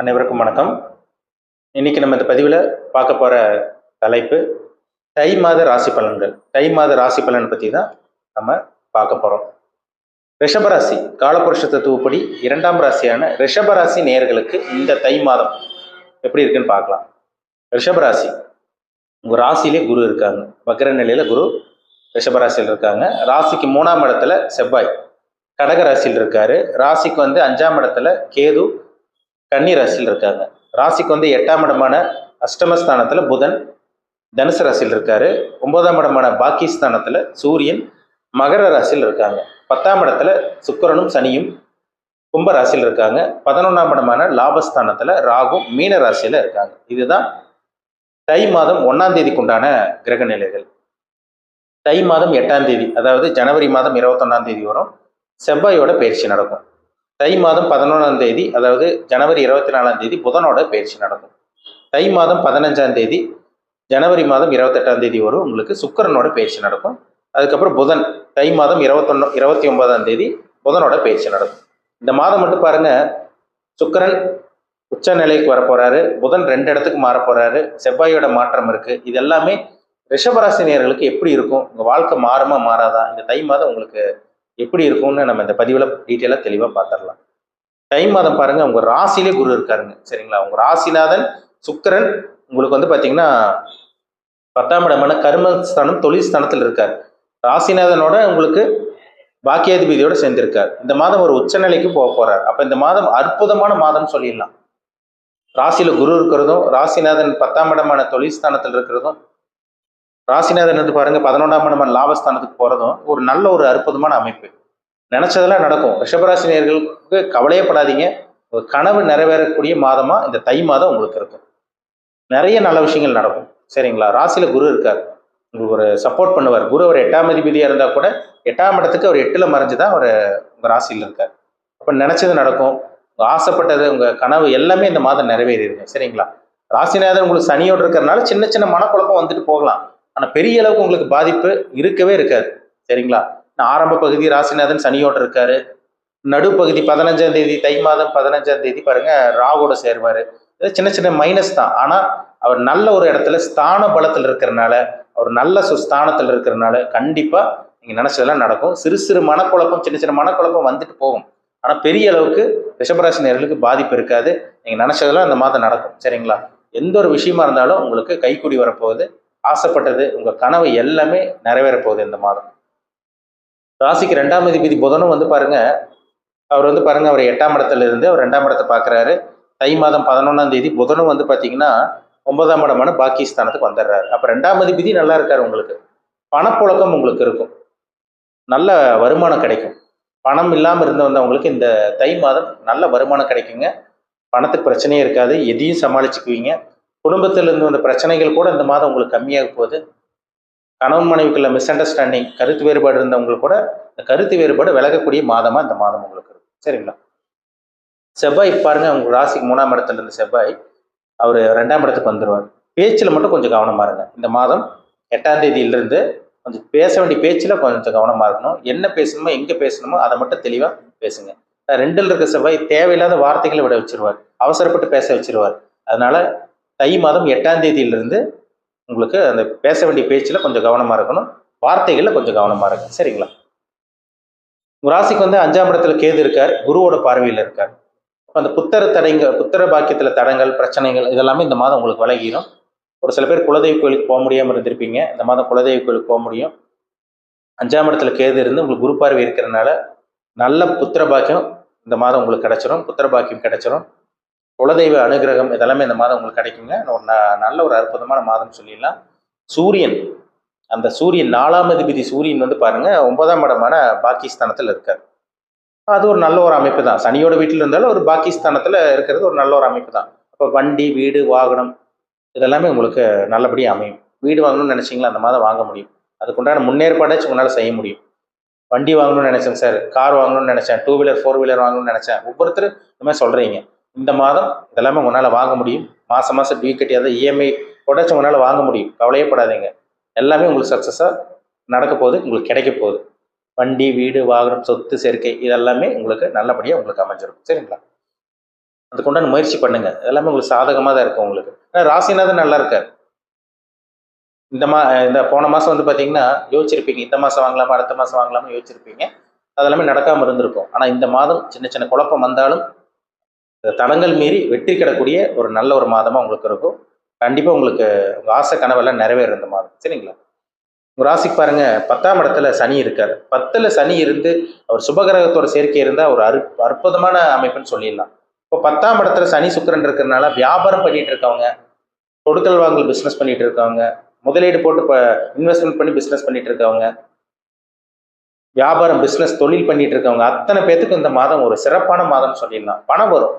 அனைவருக்கும் வணக்கம். இன்னைக்கு நம்ம இந்த பதிவில் பார்க்க போகிற தலைப்பு தை மாத ராசி பலன்கள். தை மாத ராசி பலன் பற்றி தான் நம்ம பார்க்க போகிறோம் ரிஷபராசி காலபுருஷ தத்துவப்படி இரண்டாம் ராசியான ரிஷபராசி நேர்களுக்கு இந்த தை மாதம் எப்படி இருக்குன்னு பார்க்கலாம். ரிஷபராசி உங்கள் ராசியிலே குரு இருக்காங்க. வக்கர நிலையில் குரு ரிஷபராசியில் இருக்காங்க. ராசிக்கு மூணாம் இடத்துல செவ்வாய் கடக ராசியில் இருக்காரு. ராசிக்கு வந்து அஞ்சாம் இடத்துல கேது கன்னி ராசியில் இருக்காங்க. ராசிக்கு வந்து எட்டாம் இடமான அஷ்டமஸ்தானத்தில் புதன் தனுசு ராசியில் இருக்காரு. ஒன்பதாம் இடமான பாக்கிஸ்தானத்துல சூரியன் மகர ராசியில் இருக்காங்க. பத்தாம் இடத்துல சுக்கரனும் சனியும் கும்ப ராசியில் இருக்காங்க. பதினொன்றாம் இடமான லாபஸ்தானத்தில் ராகும் மீன ராசியில் இருக்காங்க. இதுதான் தை மாதம் ஒன்னாம் தேதிக்கு உண்டான கிரக நிலைகள். தை மாதம் எட்டாம் தேதி அதாவது ஜனவரி மாதம் இருபத்தொன்னாம் தேதி வரும். செவ்வாயோட பயிற்சி நடக்கும். தை மாதம் பதினொன்றாம் தேதி அதாவது ஜனவரி இருபத்தி நாலாம் தேதி புதனோட பயிற்சி நடக்கும். தை மாதம் பதினஞ்சாம் தேதி ஜனவரி மாதம் இருபத்தெட்டாம் தேதி வரும் உங்களுக்கு சுக்கரனோட பயிற்சி நடக்கும். அதுக்கப்புறம் புதன் தை மாதம் இருபத்தொன்னு இருபத்தி ஒன்பதாம் தேதி புதனோட பயிற்சி நடக்கும். இந்த மாதம் மட்டும் பாருங்க சுக்கரன் உச்ச நிலைக்கு வரப்போறாரு புதன் ரெண்டு இடத்துக்கு மாற போறாரு செவ்வாயோட மாற்றம் இருக்கு. இது எல்லாமே ரிஷபராசினியர்களுக்கு எப்படி இருக்கும்? உங்க வாழ்க்கை மாறுமா மாறாதா? இந்த தை மாதம் உங்களுக்கு எப்படி இருக்கும்னு நம்ம இந்த பதிவில் டீட்டெயிலாக தெளிவாக பார்த்துடலாம் தை மாதம் பாருங்கள் உங்கள் ராசியிலே குரு இருக்காருங்க. சரிங்களா? உங்கள் ராசிநாதன் சுக்கிரன் உங்களுக்கு வந்து பார்த்தீங்கன்னா பத்தாம் இடமான கர்மஸ்தானம் தொழில் ஸ்தானத்தில் இருக்கார். ராசிநாதனோட உங்களுக்கு பாக்கியாதிபதியோட சேர்ந்திருக்கார். இந்த மாதம் ஒரு உச்சநிலைக்கு போக போறார். அப்ப இந்த மாதம் அற்புதமான மாதம் சொல்லிடலாம். ராசியில குரு இருக்கிறதும் ராசிநாதன் பத்தாம் இடமான தொழில் ஸ்தானத்தில் இருக்கிறதும் ராசிநாதன் வந்து பாருங்க பதினொன்றாம் இடமான லாபஸ்தானத்துக்கு போறதும் ஒரு நல்ல ஒரு அற்புதமான அமைப்பு. நினைச்சதெல்லாம் நடக்கும். ரிஷபராசி நேயர்களுக்கு கவலையப்படாதீங்க ஒரு கனவு நிறைவேறக்கூடிய மாதமா இந்த தை மாதம் உங்களுக்கு இருக்கும். நிறைய நல்ல விஷயங்கள் நடக்கும். சரிங்களா? ராசியில குரு இருக்கார். உங்களுக்கு ஒரு சப்போர்ட் பண்ணுவார். குரு அவர் எட்டாம் அதிபதியா இருந்தா கூட எட்டாம் இடத்துக்கு அவர் எட்டுல மறைஞ்சுதான் அவர் உங்க ராசியில் இருக்கார். அப்ப நினைச்சது நடக்கும். ஆசைப்பட்டது உங்க கனவு எல்லாமே இந்த மாதம் நிறைவேறிடுங்க சரிங்களா? ராசிநாதன் உங்களுக்கு சனியோடு இருக்கிறதுனால சின்ன சின்ன மனக்குழப்பம் வந்துட்டு போகலாம். ஆனால் பெரிய அளவுக்கு உங்களுக்கு பாதிப்பு இருக்கவே இருக்காது. சரிங்களா? நான் ஆரம்ப பகுதி ராசிநாதன் சனியோடு இருக்காரு. நடுப்பகுதி பதினஞ்சாம் தேதி தை மாதம் பதினஞ்சாம் தேதி பாருங்க ராவோட சேருவாரு. இது சின்ன சின்ன மைனஸ் தான். ஆனால் அவர் நல்ல ஒரு இடத்துல ஸ்தான பலத்தில் இருக்கிறனால அவர் நல்ல சு ஸ்தானத்தில் இருக்கிறனால கண்டிப்பாக நீங்கள் நினச்சதெல்லாம் நடக்கும். சிறு சிறு மனக்குழப்பம் சின்ன சின்ன மனக்குழப்பம் வந்துட்டு போகும். ஆனால் பெரிய அளவுக்கு ரிஷபராசி நேர்களுக்கு பாதிப்பு இருக்காது. நீங்கள் நினச்சதெல்லாம் அந்த மாதம் நடக்கும். சரிங்களா? எந்த ஒரு விஷயமா இருந்தாலும் உங்களுக்கு கைக்கூடி வரப்போகுது. ஆசைப்பட்டது உங்க கனவு எல்லாமே நிறைவேற போகுது இந்த மாதம். ராசிக்கு ரெண்டாம் அதிபதி புதனும் வந்து பாருங்க அவர் வந்து பாருங்க அவர் எட்டாம் இடத்துல இருந்து அவர் ரெண்டாம் இடத்தை பார்க்குறாரு. தை மாதம் பதினொன்றாம் தேதி புதனும் வந்து பார்த்தீங்கன்னா ஒன்பதாம் இடமான பாக்கிஸ்தானத்துக்கு வந்துடுறாரு. அப்போ ரெண்டாம் அதிபதி நல்லா இருக்காரு உங்களுக்கு. பணப்புழக்கம் உங்களுக்கு இருக்கும். நல்ல வருமானம் கிடைக்கும். பணம் இல்லாமல் இருந்து வந்தவங்களுக்கு இந்த தை மாதம் நல்ல வருமானம் கிடைக்குங்க. பணத்துக்கு பிரச்சனையே இருக்காது. எதையும் சமாளிச்சுக்குவீங்க. குடும்பத்தில் இருந்து வந்த பிரச்சனைகள் கூட இந்த மாதம் உங்களுக்கு கம்மியாக போகுது. கணவன் மனைவிக்குள்ள மிஸ் அண்டர்ஸ்டாண்டிங் கருத்து வேறுபாடு இருந்தவங்களுக்கு கூட இந்த கருத்து வேறுபாடு விலகக்கூடிய மாதமா இந்த மாதம் உங்களுக்கு இருக்கு. சரிங்களா? செவ்வாய் பாருங்க உங்க ராசிக்கு மூணாம் இடத்துல இருந்த செவ்வாய் அவர் ரெண்டாம் இடத்துக்கு வந்துடுவார் பேச்சில் மட்டும் கொஞ்சம் கவனமாக இருங்க. இந்த மாதம் எட்டாம் தேதியிலிருந்து கொஞ்சம் பேச வேண்டிய பேச்சில் கொஞ்சம் கவனமாக இருக்கணும். என்ன பேசணுமோ எங்கே பேசணுமோ அதை மட்டும் தெளிவாக பேசுங்க. ரெண்டில் இருக்க செவ்வாய் தேவையில்லாத வார்த்தைகளை விட வச்சிருவார். அவசரப்பட்டு பேச வச்சிருவார். அதனால தை மாதம் எட்டாம் தேதியிலிருந்து உங்களுக்கு அந்த பேச வேண்டிய பேச்சில் கொஞ்சம் கவனமாக இருக்கணும். வார்த்தைகளில் கொஞ்சம் கவனமாக இருக்கும் சரிங்களா? ராசிக்கு வந்து அஞ்சாம் இடத்துல கேது இருக்கார். குருவோட பார்வையில் இருக்கார். அந்த புத்தர தடைங்கள் புத்தர பாக்கியத்தில் தடங்கள் பிரச்சனைகள் இதெல்லாமே இந்த மாதம் உங்களுக்கு விலகிடும் ஒரு சில பேர் குலதெய்வ கோயிலுக்கு போக முடியாமல் இருந்திருப்பீங்க. இந்த மாதம் குலதெய்வ கோயிலுக்கு போக முடியும். அஞ்சாம் இடத்துல கேது இருந்து உங்களுக்கு குரு பார்வை இருக்கிறனால நல்ல புத்திர பாக்கியம் இந்த மாதம் உங்களுக்கு கிடைச்சிரும். புத்திர பாக்கியம் கிடைச்சிரும். குலதெய்வ அனுகிரகம் இதெல்லாமே இந்த மாதம் உங்களுக்கு கிடைக்குங்க. ஒரு ந- நல்ல ஒரு அற்புதமான மாதம் சொல்லிடலாம். சூரியன். அந்த சூரியன் நாலாம் அதிபதி சூரியன் வந்து பாருங்க ஒன்பதாம் இடமான பாகிஸ்தானத்தில் இருக்கார். அது ஒரு நல்ல ஒரு அமைப்பு தான். சனியோட வீட்டில் இருந்தாலும் ஒரு பாகிஸ்தானத்தில் இருக்கிறது ஒரு நல்ல ஒரு அமைப்பு தான். அப்போ வண்டி வீடு வாகனம் இதெல்லாமே உங்களுக்கு நல்லபடியாக அமையும். வீடு வாங்கணும்னு நினச்சிங்களா அந்த மாதம் வாங்க முடியும். அதுக்குண்டான முன்னேற்பாடாச்சும் உங்களால் செய்ய முடியும். வண்டி வாங்கணும்னு நினச்சேன் சார். கார் வாங்கணும்னு நினைச்சேன். டூ வீலர் ஃபோர் வீலர் வாங்கணும்னு நினச்சேன். ஒவ்வொருத்தரும் இந்த மாதிரி சொல்கிறீங்க இந்த மாதம் இதெல்லாமே உங்களால் வாங்க முடியும். மாதம் மாதம் டியூ கட்டி இஎம்ஐ உடச்சும் உங்களால் வாங்க முடியும். கவலையே படாதீங்க. எல்லாமே உங்களுக்கு சக்ஸஸாக நடக்க போகுது. உங்களுக்கு கிடைக்க போகுது. வண்டி வீடு வாகனம் சொத்து சேர்க்கை இதெல்லாமே உங்களுக்கு நல்லபடியாக உங்களுக்கு அமைஞ்சிரும். சரிங்களா? அதுக்குண்டான முயற்சி பண்ணுங்க. எல்லாமே உங்களுக்கு சாதகமாக தான் இருக்கும் உங்களுக்கு. ஏன்னா ராசிநாதன் நல்லா இருக்கார். இந்த மா இந்த போன மாதம் வந்து பார்த்தீங்கன்னா யோசிச்சிருப்பீங்க. இந்த மாதம் வாங்கலாமா அடுத்த மாதம் வாங்கலாமா யோசிச்சிருப்பீங்க. அதெல்லாமே நடக்காமல் இருந்திருக்கும். ஆனால் இந்த மாதம் சின்ன சின்ன குழப்பம் வந்தாலும் தடங்கள் மீறி வெற்றி கிடக்கூடிய ஒரு நல்ல ஒரு மாதமாக உங்களுக்கு இருக்கும். கண்டிப்பாக உங்களுக்கு உங்கள் ஆசை கனவெல்லாம் நிறைவேற இந்த மாதம். சரிங்களா? உங்கள் ராசிக்கு பாருங்க பத்தாம் இடத்துல சனி இருக்கார். பத்தில் சனி இருந்து அவர் சுபகிரகத்தோட சேர்க்கை இருந்தால் ஒரு அற் அற்புதமான அமைப்புன்னு சொல்லிடலாம். இப்போ பத்தாம் இடத்துல சனி சுக்கரன் இருக்கிறனால வியாபாரம் பண்ணிட்டு இருக்கவங்க கொடுக்கல் வாங்கல் பிஸ்னஸ் பண்ணிட்டு இருக்கவங்க முதலீடு போட்டு இப்போ இன்வெஸ்ட்மெண்ட் பண்ணி பிஸ்னஸ் பண்ணிட்டு இருக்கவங்க வியாபாரம் பிஸ்னஸ் தொழில் பண்ணிட்டு இருக்கவங்க அத்தனை பேத்துக்கு இந்த மாதம் ஒரு சிறப்பான மாதம்னு சொல்லிடலாம். பணம் வரும்.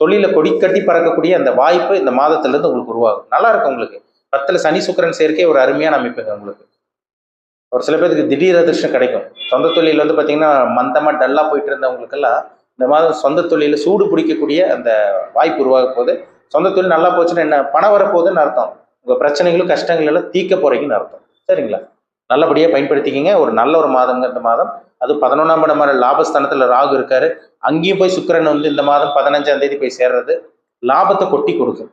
தொழில கொடி கட்டி பறக்கக்கூடிய அந்த வாய்ப்பு இந்த மாதத்திலிருந்து உங்களுக்கு உருவாகும். நல்லா இருக்கும் உங்களுக்கு. பத்துல சனி சுக்கிரன் சேர்க்கை ஒரு அருமையான அமைப்புங்க உங்களுக்கு. ஒரு சில பேருக்கு திடீர் அதிர்ஷ்டம் கிடைக்கும். சொந்த தொழில் வந்து பார்த்தீங்கன்னா மந்தமாக டல்லாக போயிட்டு இருந்தவங்களுக்கெல்லாம் இந்த மாதம் சொந்த தொழில சூடு பிடிக்கக்கூடிய அந்த வாய்ப்பு உருவாக போகுது. சொந்த தொழில் நல்லா போச்சுன்னா என்ன? பணம் வரப்போகுதுன்னு அர்த்தம். உங்கள் பிரச்சனைகளும் கஷ்டங்கள் எல்லாம் தீர்க்க போறீங்கன்னு அர்த்தம். சரிங்களா? நல்லபடியாக பயன்படுத்திக்கிங்க. ஒரு நல்ல ஒரு மாதம்ங்க இந்த மாதம். அது பதினொன்றாம் இடம் மாதிரி லாபஸ்தானத்தில் ராகு இருக்காரு. அங்கேயும் போய் சுக்கிரன் வந்து இந்த மாதம் பதினஞ்சாம் தேதி போய் சேர்றது லாபத்தை கொட்டி கொடுக்கும்.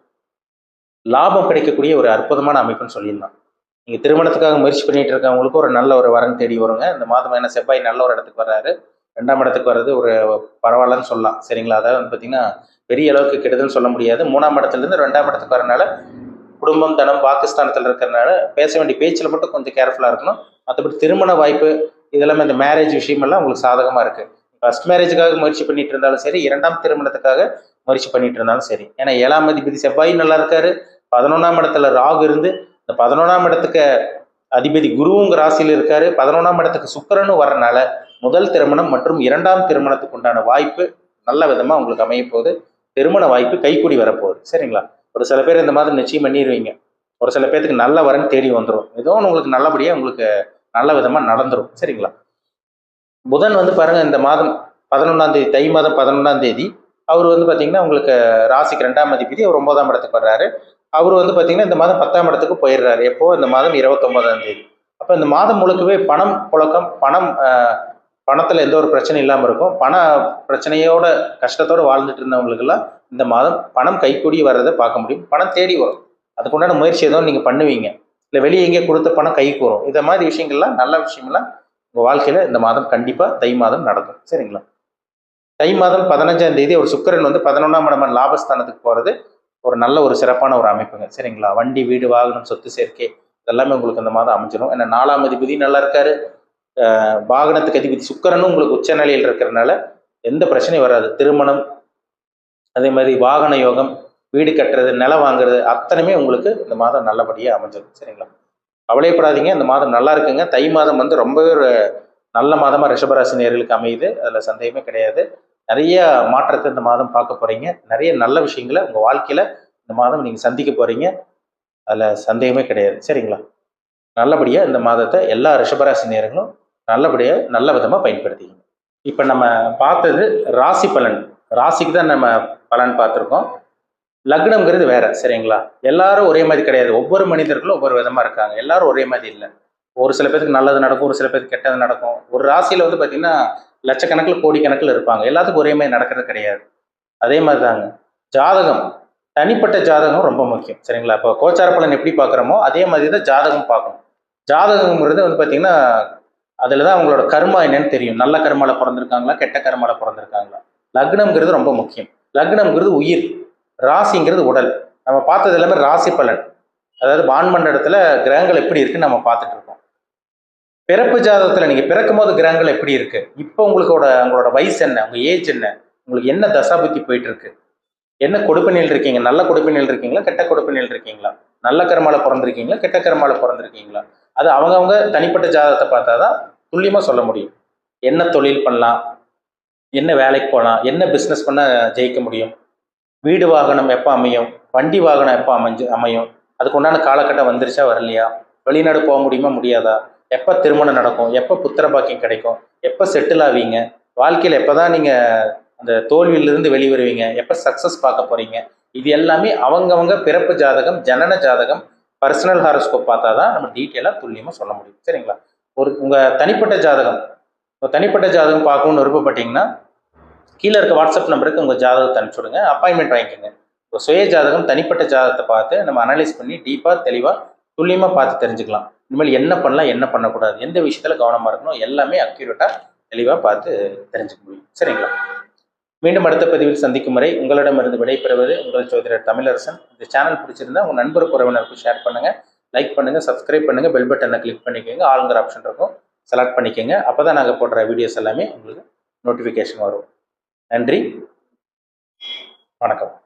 லாபம் கிடைக்கக்கூடிய ஒரு அற்புதமான அமைப்புன்னு சொல்லியிருந்தோம் நீங்கள் திருமணத்துக்காக முயற்சி பண்ணிட்டு இருக்கவங்களுக்கு ஒரு நல்ல ஒரு வரன் தேடி வருங்க. இந்த மாதம் என்ன செவ்வாய் நல்ல ஒரு இடத்துக்கு வர்றாரு. ரெண்டாம் இடத்துக்கு வர்றது ஒரு பரவாயில்லன்னு சொல்லலாம். சரிங்களா? அதாவது வந்து பார்த்தீங்கன்னா பெரிய அளவுக்கு கெடுதல்னு சொல்ல முடியாது. மூணாம் இடத்துலேருந்து ரெண்டாம் இடத்துக்கு வரனால குடும்பம் தனம் பாகிஸ்தானத்தில் இருக்கிறனால பேச வேண்டிய பேச்சில் மட்டும் கொஞ்சம் கேர்ஃபுல்லாக இருக்கணும். மற்றபடி திருமண வாய்ப்பு இதெல்லாமே இந்த மேரேஜ் விஷயமெல்லாம் உங்களுக்கு சாதகமாக இருக்குது ஃபர்ஸ்ட் மேரேஜுக்காக முயற்சி பண்ணிட்டு இருந்தாலும் சரி இரண்டாம் திருமணத்துக்காக முயற்சி பண்ணிட்டு இருந்தாலும் சரி. ஏன்னா ஏழாம் அதிபதி செவ்வாய் நல்லா இருக்காரு. பதினொன்றாம் இடத்துல ராகு இருந்து இந்த பதினொன்றாம் இடத்துக்கு அதிபதி குருவுங்க ராசியில் இருக்காரு. பதினொன்றாம் இடத்துக்கு சுக்கரனும் வரனால முதல் திருமணம் மற்றும் இரண்டாம் திருமணத்துக்கு உண்டான வாய்ப்பு நல்ல விதமாக உங்களுக்கு அமைய போகுது. திருமண வாய்ப்பு கைக்கூடி வரப்போகுது. சரிங்களா? ஒரு சில பேர் இந்த மாதிரி நிச்சயம் பண்ணிடுவீங்க ஒரு சில பேர்த்துக்கு நல்ல வரன் தேடி வந்துடும் ஏதோ ஒன்று உங்களுக்கு நல்லபடியாக உங்களுக்கு நல்ல விதமாக நடந்துடும் சரிங்களா? புதன் வந்து பாருங்கள் இந்த மாதம் பதினொன்றாம் தேதி தை மாதம் பதினொன்றாம் தேதி அவர் வந்து பார்த்தீங்கன்னா உங்களுக்கு ராசிக்கு ரெண்டாம் அதிபதி அவர் ஒன்பதாம் இடத்துக்கு வர்றாரு. அவர் வந்து பார்த்தீங்கன்னா இந்த மாதம் பத்தாம் இடத்துக்கு போயிடுறாரு. எப்போ? இந்த மாதம் இருபத்தொன்பதாம் தேதி. அப்போ இந்த மாதம் முழுக்கவே பணம் புழக்கம் பணம் பணத்தில் எந்த ஒரு பிரச்சனையும் இல்லாமல் இருக்கும். பண பிரச்சனையோட கஷ்டத்தோடு வாழ்ந்துட்டு இருந்தவங்களுக்கெல்லாம் இந்த மாதம் பணம் கைக்கூடி வர்றதை பார்க்க முடியும். பணம் தேடி வரும். அதுக்குண்டான முயற்சி ஏதோ நீங்கள் பண்ணுவீங்க. இல்லை வெளியே எங்கேயோ கொடுத்த பணம் கைக்கு வரும் இதை மாதிரி விஷயங்கள்லாம் நல்ல விஷயங்கள்லாம் உங்கள் வாழ்க்கையில் இந்த மாதம் கண்டிப்பாக தை மாதம் நடக்கும். சரிங்களா? தை மாதம் பதினஞ்சாம் தேதி ஒரு சுக்கரன் வந்து பதினொன்றாம் மணி லாபஸ்தானத்துக்கு போகிறது ஒரு நல்ல ஒரு சிறப்பான ஒரு அமைப்புங்க. சரிங்களா? வண்டி வீடு வாகனம் சொத்து சேர்க்கை இதெல்லாமே உங்களுக்கு இந்த மாதம் அமைஞ்சிடும் ஏன்னா நாலாம் அதிபதி நல்லா இருக்காரு. வாகனத்துக்கு அதிபதி சுக்கரனும் உங்களுக்கு உச்ச நிலையில் இருக்கிறதுனால எந்த பிரச்சனையும் வராது. திருமணம் அதே மாதிரி வாகன யோகம் வீடு கட்டுறது நிலம் வாங்குறது அத்தனையுமே உங்களுக்கு இந்த மாதம் நல்லபடியாக அமைஞ்சிடும் சரிங்களா? கவலைப்படாதீங்க இந்த மாதம் நல்லா இருக்குங்க. தை மாதம் வந்து ரொம்பவே ஒரு நல்ல மாதமாக ரிஷபராசி நேர்களுக்கு அமையுது. அதில் சந்தேகமே கிடையாது. நிறைய மாற்றத்தை இந்த மாதம் பார்க்க போகிறீங்க நிறைய நல்ல விஷயங்களை உங்கள் வாழ்க்கையில் இந்த மாதம் நீங்கள் சந்திக்க போகிறீங்க அதில் சந்தேகமே கிடையாது. சரிங்களா? நல்லபடியாக இந்த மாதத்தை எல்லா ரிஷபராசி நேர்களும் நல்லபடியாக நல்ல விதமாக பயன்படுத்திக்கணும் இப்போ நம்ம பார்த்தது ராசி பலன். ராசிக்கு தான் நம்ம பலன் பார்த்துருக்கோம். லக்னம்ங்கிறது வேற சரிங்களா? எல்லாரும் ஒரே மாதிரி கிடையாது. ஒவ்வொரு மனிதர்களும் ஒவ்வொரு விதமாக இருக்காங்க. எல்லாரும் ஒரே மாதிரி இல்லை. ஒரு சில பேருக்கு நல்லது நடக்கும் ஒரு சில பேருக்கு கெட்டது நடக்கும். ஒரு ராசியில் வந்து பார்த்தீங்கன்னா லட்சக்கணக்கில் கோடிக்கணக்கில் இருப்பாங்க. எல்லாத்துக்கும் ஒரே மாதிரி நடக்கிறது கிடையாது. அதே மாதிரி தாங்க ஜாதகம். தனிப்பட்ட ஜாதகம் ரொம்ப முக்கியம் சரிங்களா? இப்போ கோச்சார பலன் எப்படி பார்க்குறோமோ அதே மாதிரி தான் ஜாதகம் பார்க்கணும். ஜாதகங்கிறது வந்து பார்த்தீங்கன்னா அதில் தான் அவங்களோட கர்மா என்னன்னு தெரியும். நல்ல கர்மாவில் பிறந்திருக்காங்களா கெட்ட கர்மாவில் பிறந்திருக்காங்களா? லக்னம்ங்கிறது ரொம்ப முக்கியம். லக்னம்ங்கிறது உயிர் ராசிங்கிறது உடல். நம்ம பார்த்தது எல்லாமே ராசி பலன். அதாவது வான்மண்டலத்தில் கிரகங்கள் எப்படி இருக்குன்னு நம்ம பார்த்துட்டு இருக்கோம். பிறப்பு ஜாதகத்தில் நீங்கள் பிறக்கும் போது கிரகங்கள் எப்படி இருக்கு? இப்போ உங்களுக்கோட உங்களோட வயசு என்ன? உங்கள் ஏஜ் என்ன? உங்களுக்கு என்ன தசாபுத்தி போயிட்டு இருக்கு என்ன கொடுப்பினில் இருக்கீங்க? நல்ல கொடுப்பினில் இருக்கீங்களா? கெட்ட கொடுப்பினில் இருக்கீங்களா? நல்ல கர்மால பிறந்திருக்கீங்களா? கெட்ட கர்மால பிறந்திருக்கீங்களா? அது அவங்கவுங்க தனிப்பட்ட ஜாதகத்தை பார்த்தா தான் துல்லியமாக சொல்ல முடியும். என்ன தொழில் பண்ணலாம்? என்ன வேலைக்கு போகலாம் என்ன பிஸ்னஸ் பண்ண ஜெயிக்க முடியும்? வீடு வாகனம் எப்போ அமையும்? வண்டி வாகனம் எப்போ அமைஞ்சு அமையும்? அதுக்கு உண்டான காலகட்டம் வந்துருச்சா வரலையா? வெளிநாடு போக முடியுமா முடியாதா? எப்போ திருமணம் நடக்கும்? எப்போ புத்திர பாக்கியம் கிடைக்கும்? எப்போ செட்டில் ஆவீங்க? வாழ்க்கையில் எப்போ தான் நீங்கள் அந்த தோல்வியிலிருந்து வெளிவருவீங்க? எப்போ சக்ஸஸ் பார்க்க போகிறீங்க இது எல்லாமே அவங்கவங்க பிறப்பு ஜாதகம் ஜனன ஜாதகம் பர்சனல் ஹாரோஸ்கோப் பார்த்தா தான் நம்ம டீட்டெயிலாக துல்லியமாக சொல்ல முடியும். சரிங்களா? ஒரு உங்கள் தனிப்பட்ட ஜாதகம். தனிப்பட்ட ஜாதகம் பார்க்கணும்னு விருப்பப்பட்டீங்கன்னா கீழே இருக்க வாட்ஸ்அப் நம்பருக்கு உங்கள் ஜாதகத்தை அனுப்பிச்சி விடுங்க அப்பாயின்மெண்ட் வாங்கிக்கோங்க. இப்போ சுய ஜாதகம் தனிப்பட்ட ஜாதகத்தை பார்த்து நம்ம அனலைஸ் பண்ணி டீப்பாக தெளிவாக துல்லியமாக பார்த்து தெரிஞ்சுக்கலாம். இனிமேல் என்ன பண்ணலாம் என்ன பண்ணக்கூடாது எந்த விஷயத்தில் கவனமாக இருக்கணும் எல்லாமே அக்யூரேட்டாக தெளிவாக பார்த்து தெரிஞ்சுக்க முடியும். சரிங்களா? மீண்டும் அடுத்த பதிவில் சந்திக்கும் வரை உங்களிடமிருந்து விடைபெறுவது உங்கள் ஜோதிடர் தமிழரசன். இந்த சேனல் பிடிச்சிருந்தா உங்கள் நண்பர் உறவினருக்கு ஷேர் பண்ணுங்கள் லைக் பண்ணுங்கள் சப்ஸ்கிரைப் பண்ணுங்கள் பெல் பட்டனை கிளிக் பண்ணிக்கோங்க. ஆளுங்கிற ஆப்ஷன் இருக்கும். செலக்ட் பண்ணிக்கோங்க. அப்போ தான் நாங்கள் போடுற வீடியோஸ் எல்லாமே உங்களுக்கு நோட்டிஃபிகேஷன் வரும். நன்றி. வணக்கம்.